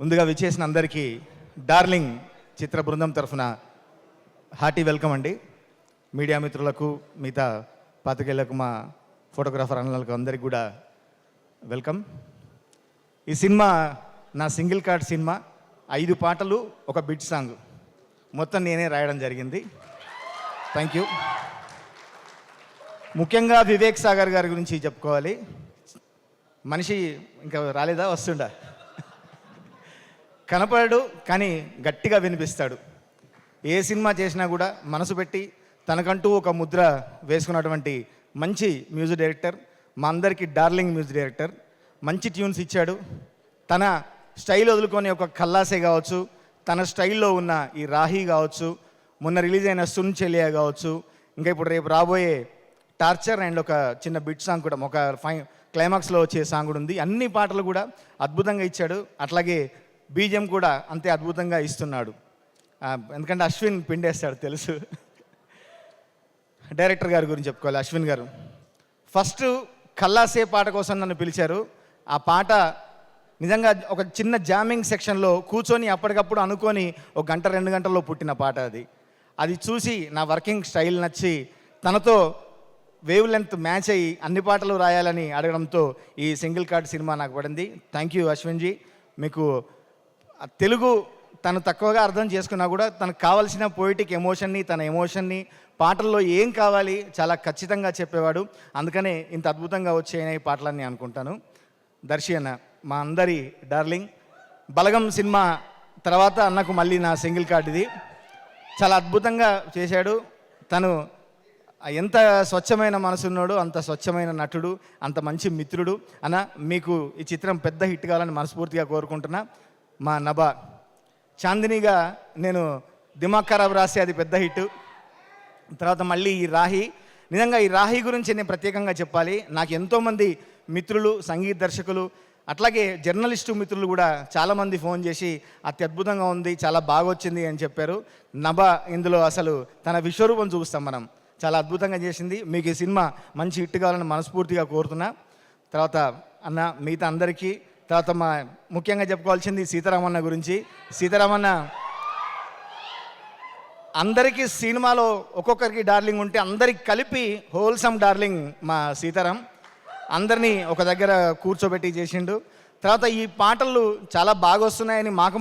ముందుగా విచ్చేసిన అందరికీ డార్లింగ్ చిత్ర బృందం తరఫున హార్టీ వెల్కమ్ అండి. మీడియా మిత్రులకు మిగతా పాతికేళ్ళకు మా ఫోటోగ్రాఫర్ అన్నలకు అందరికి కూడా వెల్కమ్. ఈ సినిమా నా సింగిల్ కార్డ్ సినిమా ఐదు పాటలు ఒక బిట్ సాంగ్. మొత్తం నేనే రాయడం జరిగింది. థ్యాంక్ యూ ముఖ్యంగా వివేక్ సాగర్ గారి గురించి చెప్పుకోవాలి. మనిషి ఇంకా రాలేదా? వస్తుండా. కనపడడు కానీ గట్టిగా వినిపిస్తాడు. ఏ సినిమా చేసినా కూడా మనసు పెట్టి తనకంటూ ఒక ముద్ర వేసుకున్నటువంటి మంచి మ్యూజిక్ డైరెక్టర్ మా అందరికీ డార్లింగ్ మ్యూజిక్ డైరెక్టర్ మంచి ట్యూన్స్ ఇచ్చాడు. తన స్టైల్ వదులుకొని ఒక కల్లాసే కావచ్చు తన స్టైల్లో ఉన్న ఈ రాహి కావచ్చు మొన్న రిలీజ్ అయిన సున్ చెలియా కావచ్చు ఇంకా ఇప్పుడు రేపు రాబోయే టార్చర్ అండ్ ఒక చిన్న బిట్ సాంగ్ కూడా ఒక ఫై క్లైమాక్స్లో వచ్చే సాంగ్ కూడా ఉంది. అన్ని పాటలు కూడా అద్భుతంగా ఇచ్చాడు. అట్లాగే బీజం కూడా అంతే అద్భుతంగా ఇస్తున్నాడు. ఎందుకంటే అశ్విన్ పిండేస్తాడు తెలుసు. డైరెక్టర్ గారి గురించి చెప్పుకోవాలి అశ్విన్ గారు. ఫస్ట్ కల్లాసే పాట కోసం నన్ను పిలిచారు. ఆ పాట నిజంగా ఒక చిన్న జామింగ్ సెక్షన్లో కూర్చొని అప్పటికప్పుడు అనుకొని ఒక గంట రెండు గంటల్లో పుట్టిన పాట అది. అది చూసి నా వర్కింగ్ స్టైల్ నచ్చి తనతో వేవ్ లెంత్ మ్యాచ్ అయ్యి అన్ని పాటలు రాయాలని అడగడంతో ఈ సింగిల్ కార్డ్ సినిమా నాకు పడింది. థ్యాంక్ యూ అశ్విన్జీ. మీకు తెలుగు తను తక్కువగా అర్థం చేసుకున్నా కూడా తనకు కావాల్సిన పోయిటిక్ ఎమోషన్ని తన ఎమోషన్ని పాటల్లో ఏం కావాలి చాలా ఖచ్చితంగా చెప్పేవాడు. అందుకనే ఇంత అద్భుతంగా వచ్చాయని ఈ పాటలన్నీ అనుకుంటాను. దర్శి అన్న మా అందరి డార్లింగ్. బలగం సినిమా తర్వాత అన్నకు మళ్ళీ నా సింగిల్ కార్డ్ ఇది. చాలా అద్భుతంగా చేశాడు. తను ఎంత స్వచ్ఛమైన మనసున్నాడు అంత స్వచ్ఛమైన నటుడు అంత మంచి మిత్రుడు. అన్న మీకు ఈ చిత్రం పెద్ద హిట్ కావాలని మనస్ఫూర్తిగా కోరుకుంటున్నా. మా నభా. చాందినిగా నేను దిమాగ్ ఖరాబ్ రాసే అది పెద్ద హిట్ తర్వాత మళ్ళీ ఈ రాహి. నిజంగా ఈ రాహి గురించి నేను ప్రత్యేకంగా చెప్పాలి. నాకు ఎంతోమంది మిత్రులు సంగీత దర్శకులు అట్లాగే జర్నలిస్టు మిత్రులు కూడా చాలామంది ఫోన్ చేసి అత్యద్భుతంగా ఉంది చాలా బాగా వచ్చింది అని చెప్పారు. నభ ఇందులో అసలు తన విశ్వరూపం చూస్తాం మనం. చాలా అద్భుతంగా చేసింది. మీకు ఈ సినిమా మంచి హిట్ కావాలని మనస్ఫూర్తిగా కోరుతున్నా. తర్వాత అన్న మిగతా అందరికీ తర్వాత మా ముఖ్యంగా చెప్పుకోవాల్సింది సీతారామన్న గురించి. సీతారామన్న అందరికీ సినిమాలో ఒక్కొక్కరికి డార్లింగ్ ఉంటే అందరికి కలిపి హోల్సమ్ డార్లింగ్ మా సీతారాం. అందరినీ ఒక దగ్గర కూర్చోబెట్టి చేసిండు. తర్వాత ఈ పాటలు చాలా బాగా వస్తున్నాయని మాకు